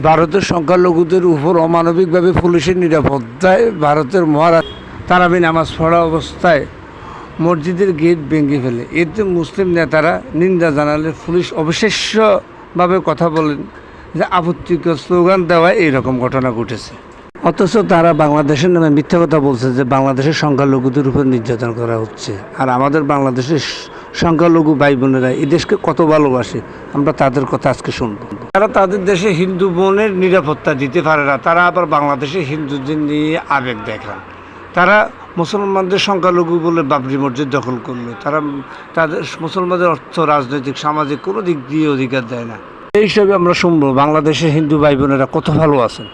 ভারতের সংখ্যালঘুদের উপর অমানবিকভাবে পুলিশের নিরাপত্তায় ভারতের মহারাজ তারাবি নামাজ পড়া অবস্থায় মসজিদের গেট ভেঙে ফেলে। এতে মুসলিম নেতারা নিন্দা জানালে পুলিশ অবিশ্বাস্যভাবে কথা বলেন যে আপত্তিকর স্লোগান দেওয়ায় এইরকম ঘটনা ঘটেছে। অথচ তারা বাংলাদেশের নামে মিথ্যা কথা বলছে যে বাংলাদেশের সংখ্যালঘুদের উপর নির্যাতন করা হচ্ছে। আর আমাদের বাংলাদেশের সংখ্যালঘু ভাই বোনেরা এই দেশকে কত ভালোবাসে আমরা তাদের কথা আজকে শুনব। তারা তাদের দেশে হিন্দু বোনের নিরাপত্তা দিতে পারে না তারা আবার বাংলাদেশে হিন্দুদের নিয়ে আবেগ দেখান। তারা মুসলমানদের সংখ্যালঘু বলে বাবরি মসজিদ দখল করল। তারা তাদের মুসলমানদের অর্থ রাজনৈতিক সামাজিক কোনো দিক দিয়ে অধিকার দেয় না। এই হিসাবে আমরা শুনব বাংলাদেশের হিন্দু ভাই বোনেরা কত ভালো আছেন?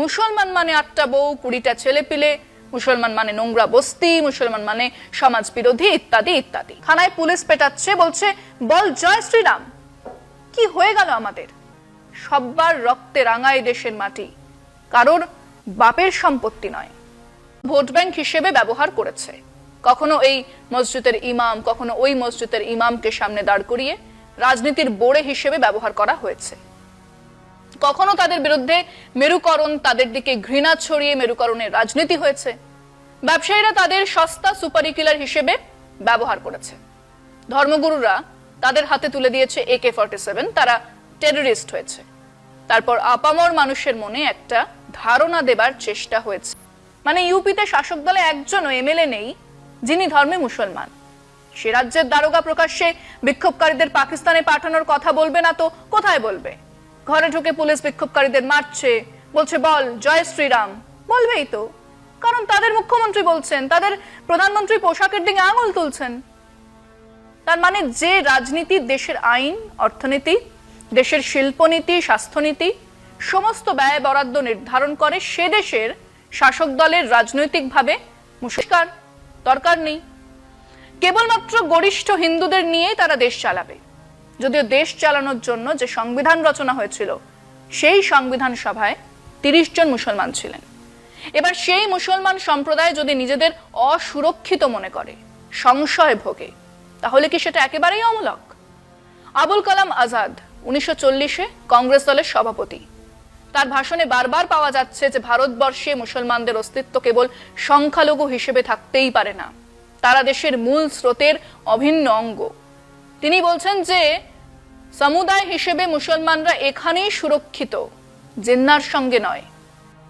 মুসলমান মানে আটটা বউ কুড়িটা ছেলে পিলে মুসলমান মানে নোংরা বস্তি, মুসলমান মানে সমাজ বিরোধী ইত্যাদি ইত্যাদি। থানায় পুলিশ পেটাচ্ছে, বলছে, বল জয় শ্রীরাম। কি হয়ে গেল আমাদের? সব্বার রক্তে রাঙা এই দেশের মাটি। কারোর বাপের সম্পত্তি নয়। ভোট ব্যাংক হিসেবে ব্যবহার করেছে। কখনো এই মসজিদের ইমাম, কখনো ওই মসজিদের ইমামকে সামনে দাঁড় করিয়ে রাজনীতির বোড়ে হিসেবে ব্যবহার করা হয়েছে। কখনো তাদের বিরুদ্ধে মেরুকরণ তাদের দিকে ঘৃণা ছড়িয়ে মেরুকরণের রাজনীতি হয়েছে। ব্যবসায়ীরা তাদের সস্তা সুপারি কিলার হিসেবে ব্যবহার করেছে। ধর্মগুরুরা তাদের হাতে তুলে দিয়েছে একে ফর্টি সেভেন তারা টেররিস্ট হয়েছে। তারপর আপামর মানুষের মনে একটা ধারণা দেবার চেষ্টা হয়েছে। মানে ইউপিতে শাসক দলে একজনও এমএলএ নেই, যিনি ধর্মে মুসলমান। সে রাজ্যের দারোগা প্রকাশ্যে বিক্ষোভকারীদের পাকিস্তানে পাঠানোর কথা বলবে না তো কোথায় বলবে? ঘরে ঢুকে পুলিশ বিক্ষোভকারীদের মারছে, বলছে, বল, জয় শ্রীরাম। বলবেই তো। কারণ তাদের মুখ্যমন্ত্রী বলছেন, তাদের প্রধানমন্ত্রী পোশাকের দিকে আঙুল তুলছেন। তার মানে যে রাজনীতি দেশের আইন, অর্থনীতি, দেশের শিল্পনীতি, স্বাস্থ্যনীতি, সমস্ত ব্যয় বরাদ্দ নির্ধারণ করে, সে দেশের শাসক দলের রাজনৈতিকভাবে মুশকিল দরকার নেই। কেবলমাত্র গরিষ্ঠ হিন্দুদের নিয়েই তারা দেশ চালাবে। যদিও দেশ চালানোর জন্য যে সংবিধান রচনা হয়েছিল, সেই সংবিধান সভায় তিরিশ জন মুসলমান ছিলেন। এবার সেই মুসলমান সম্প্রদায় যদি নিজেদের অসুরক্ষিত মনে করে, সংশয় ভোগে, তাহলে কি সেটা একেবারেই অমূলক? আবুল কালাম আজাদ, উনিশশো কংগ্রেস দলের সভাপতি। তার ভাষণে বারবার পাওয়া যাচ্ছে যে ভারতবর্ষে মুসলমানদের অস্তিত্ব কেবল সংখ্যালঘু হিসেবে থাকতেই পারে না। তারা দেশের মূল স্রোতের অভিন্ন অঙ্গ। তিনি বলছেন যে, সমুদায় হিসেবে মুসলমানরা এখানেই সুরক্ষিত, জিন্নার সঙ্গে নয়।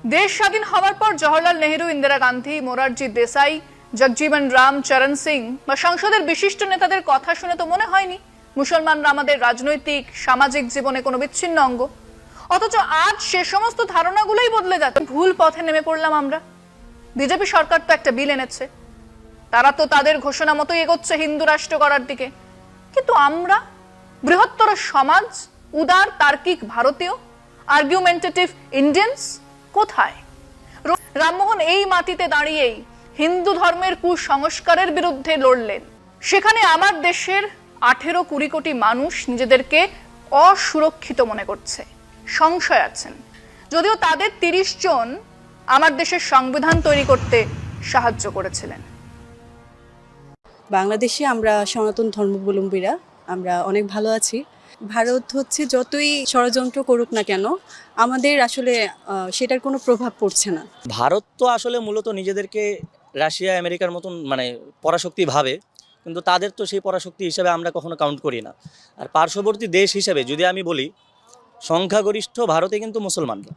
দেশ স্বাধীন হওয়ার পর জওহরলাল নেহেরু, ইন্দিরা গান্ধী, মোরারজি দেসাই জগজীবন রাম, চরণ সিং বা সংসদের বিশিষ্ট নেতাদের কথা শুনে তো মনে হয়নি মুসলমানরা আমাদের রাজনৈতিক, সামাজিক জীবনে কোনো বিচ্ছিন্ন অঙ্গ। অথচ আজ সে সমস্ত ধারণাগুলোই বদলে যাচ্ছে। ভুল পথে নেমে পড়লাম আমরা। বিজেপি সরকার তো একটা বিল এনেছে। তারা তো তাদের ঘোষণা মতোই এগোচ্ছে হিন্দু রাষ্ট্র করার দিকে। কিন্তু আমরা, বৃহত্তর সমাজ, উদার, তার্কিক, ভারতীয় আর্গুমেন্টেটিভ ইন্ডিয়ান্স কোথায়? রামমোহন এই মাটিতে দাঁড়িয়েই হিন্দু ধর্মের কুসংস্কারের বিরুদ্ধে লড়লেন। সেখানে আমার দেশের আঠেরো কুড়ি কোটি মানুষ নিজেদেরকে অসুরক্ষিত মনে করছে, সংশয় আছেন। যদিও তাদের তিরিশ জন আমার দেশের সংবিধান তৈরি করতে সাহায্য করেছিলেন। বাংলাদেশে আমরা সনাতন ধর্মাবলম্বীরা, আমরা অনেক ভালো আছি। ভারত হচ্ছে যতই ষড়যন্ত্র করুক না কেন, আমাদের আসলে সেটার কোনো প্রভাব পড়ছে না। ভারত তো আসলে মূলত নিজেদেরকে রাশিয়া, আমেরিকার মতন মানে পরাশক্তি ভাবে, কিন্তু তাদের তো সেই পরাশক্তি হিসেবে আমরা কখনো কাউন্ট করি না। আর পার্শ্ববর্তী দেশ হিসেবে যদি আমি বলি, সংখ্যাগরিষ্ঠ ভারতে কিন্তু মুসলমানরা।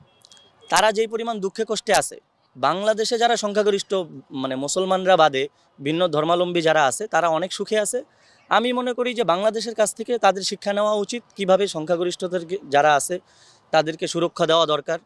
তারা যেই পরিমাণ দুঃখে কষ্টে আছে, বাংলাদেশে যারা সংখ্যাগরিষ্ঠ মানে মুসলমানরা বাদে ভিন্ন ধর্মাবলম্বী যারা আছে, তারা অনেক সুখে আছে। আমি মনে করি যে বাংলাদেশের কাছ থেকে তাদের শিক্ষা নেওয়া উচিত। কীভাবে সংখ্যাগরিষ্ঠদের যারা আছে, তাদেরকে সুরক্ষা দেওয়া দরকার।